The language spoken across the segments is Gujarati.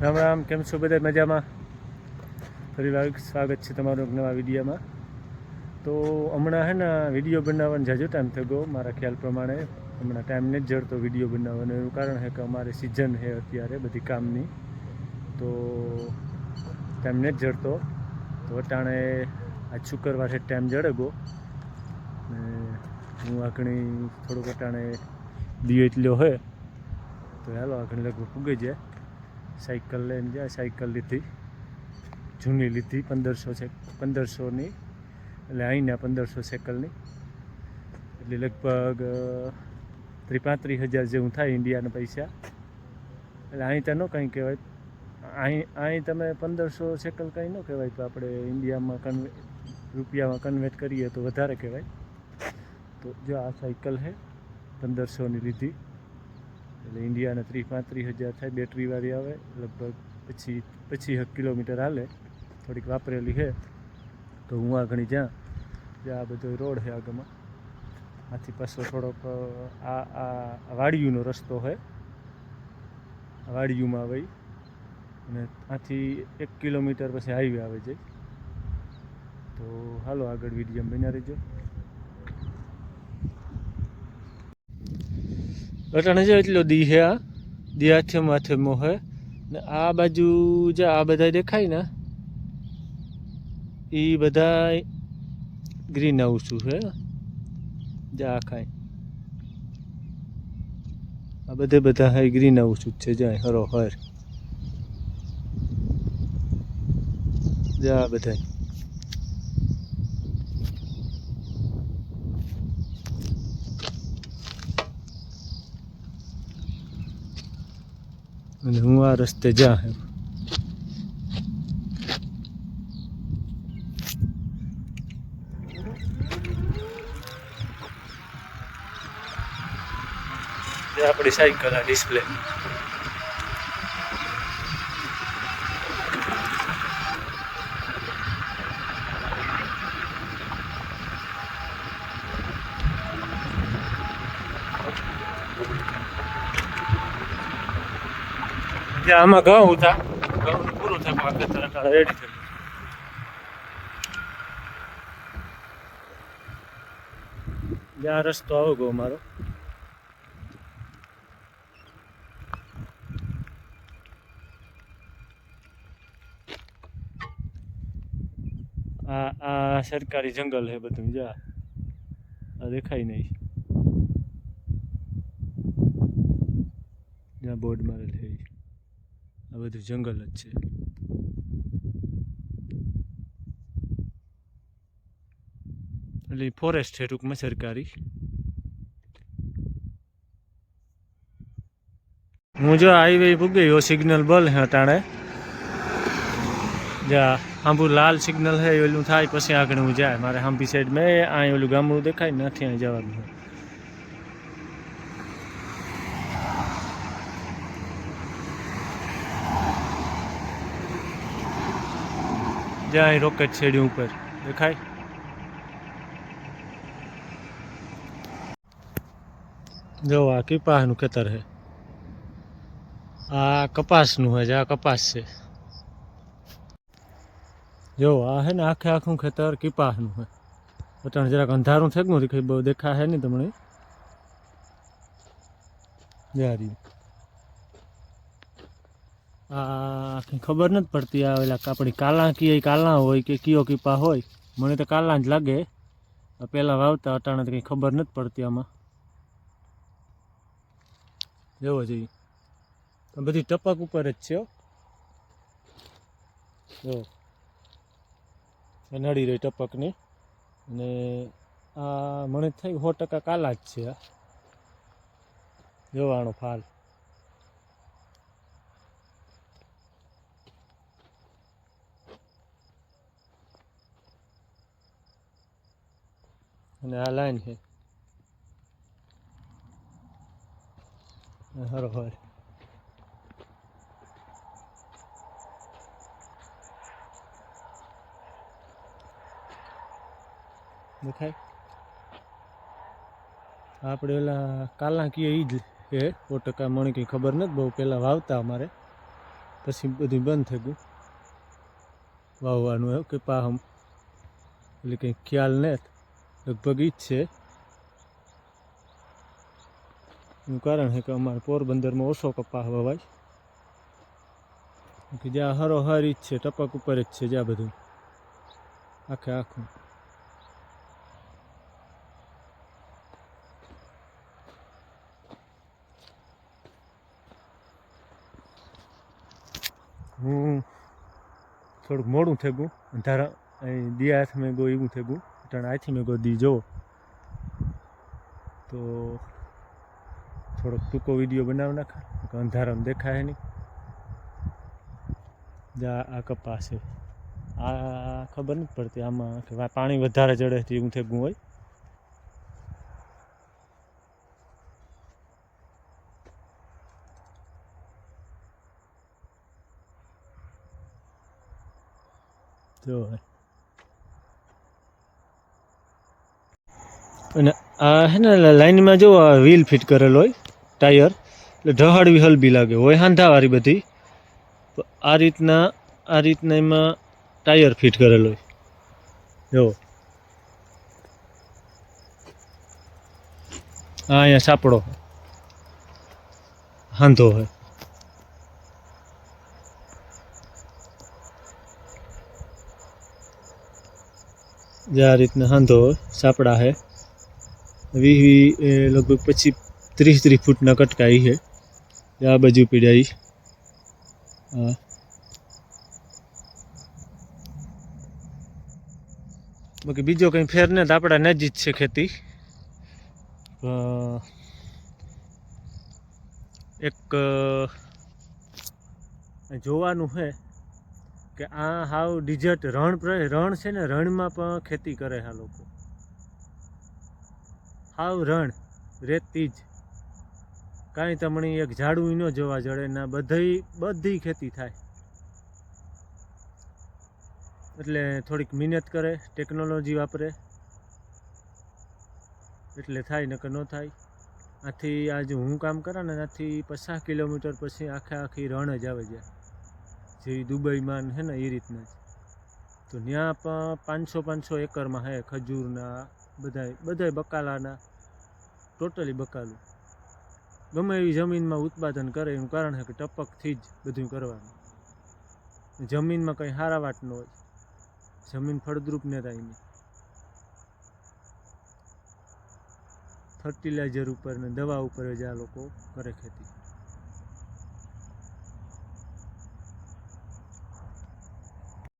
રામ રામ, કેમ છો બધા? મજામાં? ફરી વાર સ્વાગત છે તમારું એક નવા વિડીયોમાં. તો હમણાં હે ને વીડિયો બનાવવાનો જાજો ટાઈમ થઈ ગયો, મારા ખ્યાલ પ્રમાણે. હમણાં ટાઈમ નથી જડતો વીડિયો બનાવવાનો એનું કારણ છે કે અમારે સિઝન છે અત્યારે બધી કામની. તો ટાઈમ નથી જડતો. તો અટાણે આજ શુક્રવારે ટાઈમ જડે ગયો. હું આગણી થોડુંક અટાણે દિયો એટલો હોય તો હાલો, આગળ લગભગ પૂગી જાય. સાયકલ લઈને ગયા સાયકલ લીધી. જૂની લીધી, પંદરસો છે પંદરસોની. એટલે અહીંના પંદરસો સાયકલની એટલે લગભગ ત્રી પાંત્રીસ હજાર જેવું થાય ઇન્ડિયાના પૈસા. એટલે અહીં તો ન કંઈ કહેવાય. અહીં અહીં તમે પંદરસો સેકલ કંઈ ન કહેવાય, તો આપણે ઇન્ડિયામાં કન્વે રૂપિયામાં કન્વર્ટ કરીએ તો વધારે કહેવાય. તો જો આ સાયકલ છે પંદરસોની લીધી. એટલે ઇન્ડિયાના ત્રીસ પાંત્રીસ હજાર થાય બેટરીવાળી આવે, લગભગ પછી પછી કિલોમીટર હાલે, થોડીક વાપરેલી છે. તો હું આ ઘણી જ્યાં જ્યાં આ બધો રોડ છે આગળમાં, આથી પાછો થોડોક આ આ વાડિયુનો રસ્તો છે. વાડિયુંમાં આવે અને આથી એક કિલોમીટર પછી હાઈવે આવે છે. તો હાલો આગળ વીડિયો બન્યા રહેજો. અટાણે જો એટલો દી હે આ, દી હાથે માથે મોહે ને આ બાજુ જે આ બધા દેખાય ને એ બધા ગ્રીન હાઉસ છે જે આ ખાય આ બધે બધા હાઈ ગ્રીન હાઉસ છે જાય હરો હર જા બધાય. બધા અને હું આ રસ્તે જા આપણી સાયકલ આ ડિસ્પ્લે જે આમાં ઘઉં હતા. ઘઉં પૂરું થયું આ અટાણે રેડી થયું. જ્યાં રસ્તો આવો ગયો મારો. આ આ સરકારી જંગલ છે બધું, જા. આ દેખાય નહીં. જ્યાં બોર્ડ મારેલ છે. બધું જંગલ જ છે. એટલે ફોરેસ્ટ છે ટૂંકમાં સરકારી. હું જો હાઈવે પૂગ્યો સિગ્નલ બલ હે અટાણે. જા, આંબુ લાલ સિગ્નલ હે ઓલું થાય, પછી આગળ હું જાય. મારે હાંભી સાઈડ મેં અહીં ઓલું ગામડું દેખાય નથી અહીં જવાનું જ્યાં રોકેટ શેડી ઉપર. દેખાય? જો, આ કપાસનું ખેતર છે. આ કપાસનું છે, આ કપાસ છે. જો, આ છે ને આખે આખું ખેતર કપાસનું છે. અટાણે જરાક અંધારું થઈ ગયું કઈ બહુ દેખાય છે નહીં તમને? જારી આ કંઈ ખબર નથી પડતી આ ઓલા આપણી કાલા કીએ, કાલા હોય કે કયો કીપા હોય. મને તો કાલા જ લાગે. પહેલાં વાવતા અટાણે તો કંઈ ખબર નથી પડતી આમાં. જોવો જોઈએ. બધી ટપક ઉપર જ છે. જો. નડી રહી ટપકની. અને આ મને થઈ સો ટકા કાલા જ છે જોવાનો ફાલ. અને આ લાઈન છે. હરો હર. દેખાય? આપણે ઓલા કાલા કીએ એ જ એ સો ટકા મને કંઈ ખબર નથી, બહુ પહેલાં વાવતા અમારે. પછી બધું બંધ થઈ ગયું. વાવવાનું કે પાહમ. એટલે કંઈ ખ્યાલ ને લગભગ ઈ જ છે એનું કારણ છે કે અમારે પોરબંદરમાં ઓછો કપાસ વવાય કે જ્યાં હરો હરી જ છે ટપક ઉપર જ છે જ્યાં બધું આખે આખું હું થોડુંક મોડું થઈ ગયું અંધારા અહીં દિયા હાથ મેં ગો એવું થઈ ગયું એટલે આથી મેં ગો દી જો તો થોડોક ટૂંકો વીડિયો બનાવી નાખા અંધારામાં દેખાય નહીં. જા, આ કપાસ છે. આ ખબર નથી પડતી આમાં કે પાણી વધારે ચડે છે થઈ ગયું હોય. જો અને આ હે ને લાઇનમાં જો આ વ્હીલ ફિટ કરેલો હોય ટાયર એટલે ઢહળવી હલબી લાગે, હોય હાંધાવાળી બધી. તો આ રીતના આ રીતના એમાં ટાયર ફિટ કરેલો હોય. જો. હા અહીંયા સાપડો હાંધો હોય જે આ રીતના હાંધો સાપડા હે. વી વી એ, લગભગ પછી ત્રીસ ત્રીસ ફૂટના કટકા ઈ છે. આ બાજુ પીડાઈ હા. બાકી બીજો કંઈ ફેર ને તો આપણા નજીક છે ખેતી. એક જોવાનું છે કે આ હાવ ડિઝર્ટ રણ રણ છે ને રણમાં પણ ખેતી કરે આ લોકો. હાવ રણ રેતી જ કાંઈ તમને એક ઝાડું ન જોવા જડે, ના બધી બધી ખેતી થાય. એટલે થોડીક મહેનત કરે, ટેકનોલોજી વાપરે. એટલે થાય, નકર ન થાય. આથી આજે હું કામ કરા ને, આથી પચાસ કિલોમીટર પછી આખે આખી રણ જ આવે જાય. જેવી દુબઈમાં હે ને એ રીતના જ. તો ત્યાં પણ પાંચસો પાંચસો એકરમાં હે ખજૂરના બધાય બધાય બકાલાના ટોટલી બકાલું. ગમે એવી જમીનમાં ઉત્પાદન કરે, એનું કારણ છે કે ટપકથી જ બધું કરવાનું. જમીનમાં કંઈ સારા વાટ ન હોય. જમીન ફળદ્રુપ ને થાય ફર્ટિલાઇઝર ઉપર ને દવા ઉપર જ આ લોકો કરે ખેતી.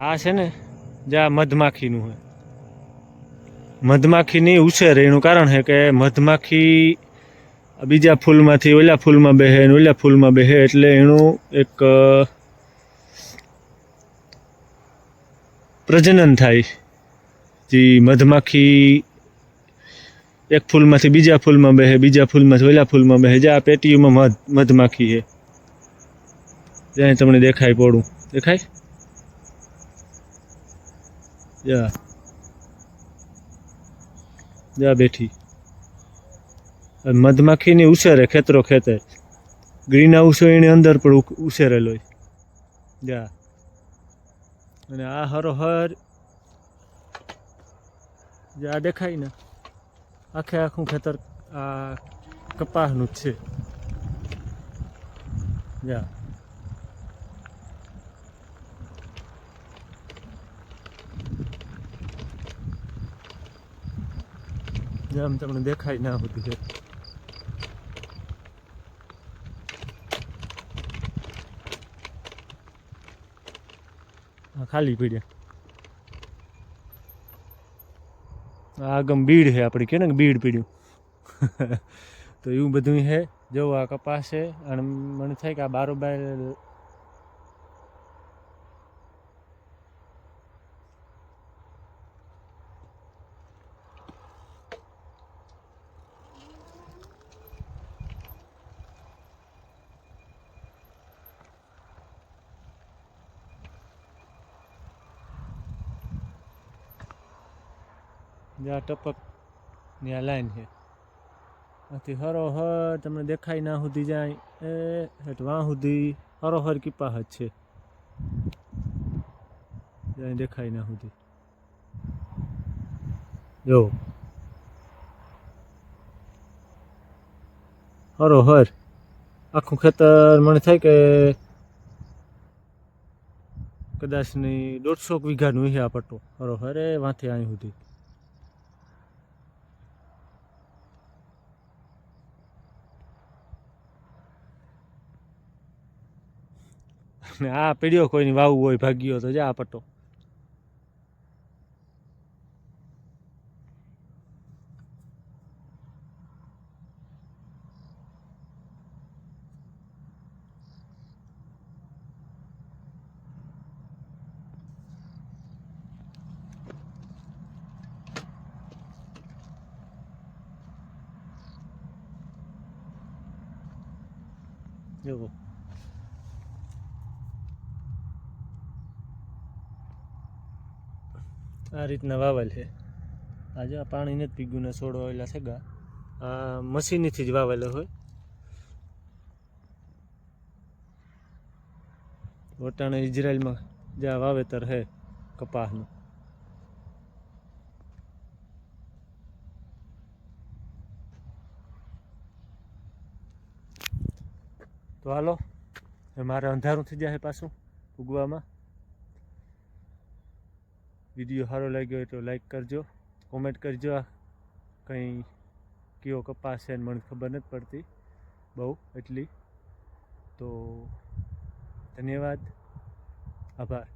આ છે ને જ્યાં મધમાખીનું હોય. મધમાખીની ઉછેર, એનું કારણ છે કે મધમાખી બીજા ફૂલમાંથી ઓલા ફૂલમાં બેહે ને ઓલા ફૂલમાં બેહે એટલે એનું એક પ્રજનન થાય. જે મધમાખી એક ફૂલમાંથી બીજા ફૂલમાં બેહે, બીજા ફૂલમાંથી ઓલા ફૂલમાં બેહે. જે આ પેટીયુમાં મધ, મધમાખી છે. જ્યાં તમને દેખાય પડું દેખાય? જા. જા બેઠી. મધમાખીની ઉછેરે ખેતરો ખેતે. ગ્રીન હાઉસ હોય એની અંદર પણ ઉછેરેલો હોય. જા. અને આ હરોહર. જે, આ દેખાય ને. આખે આખું ખેતર આ કપાસનું જ છે. જા. જેમ તમને દેખાય ના હોતી છે ખાલી પીડ્યા. આગમ બીડ છે આપણી કે ને બીડ પીડ્યું. તો એવું બધું છે જો આ કપાસ છે, અને મને થાય કે આ બારોબાર ટપકની આ લાઈન છે. આથી હરો હર તમને દેખાય ના સુધી જાય. એ હેઠ વાં સુધી હરોહર કીપા જ છે. દેખાય ના સુધી. જો. હરોહર. આખું ખેતર મને થાય કે કદાચ નહીં દોઢસો વીઘાનું છે આ પટ્ટો. હરોહર એ વાંથી અહીં સુધી. ને આ પીડ્યો કોઈની વાવું હોય ભાગ્યો તો જા આ પટ્ટો જુઓ આ રીતના વાવેલ છે. આજે આ પાણી નથી પીગ્યું ને છોડવાયેલા છે ગા. આ મશીનથી જ વાવેલો હોય. વટાણા ઇઝરાયલમાં જ્યાં વાવેતર છે કપાસનું. તો હાલો મારે અંધારું થઈ જાય પાછું ઉગવામાં વીડિયો સારો લાગ્યો હોય તો લાઈક કરજો કોમેન્ટ કરજો. આ કંઈ કયો કપાસ છે મને ખબર નથી પડતી, બહુ એટલી. તો ધન્યવાદ. આભાર.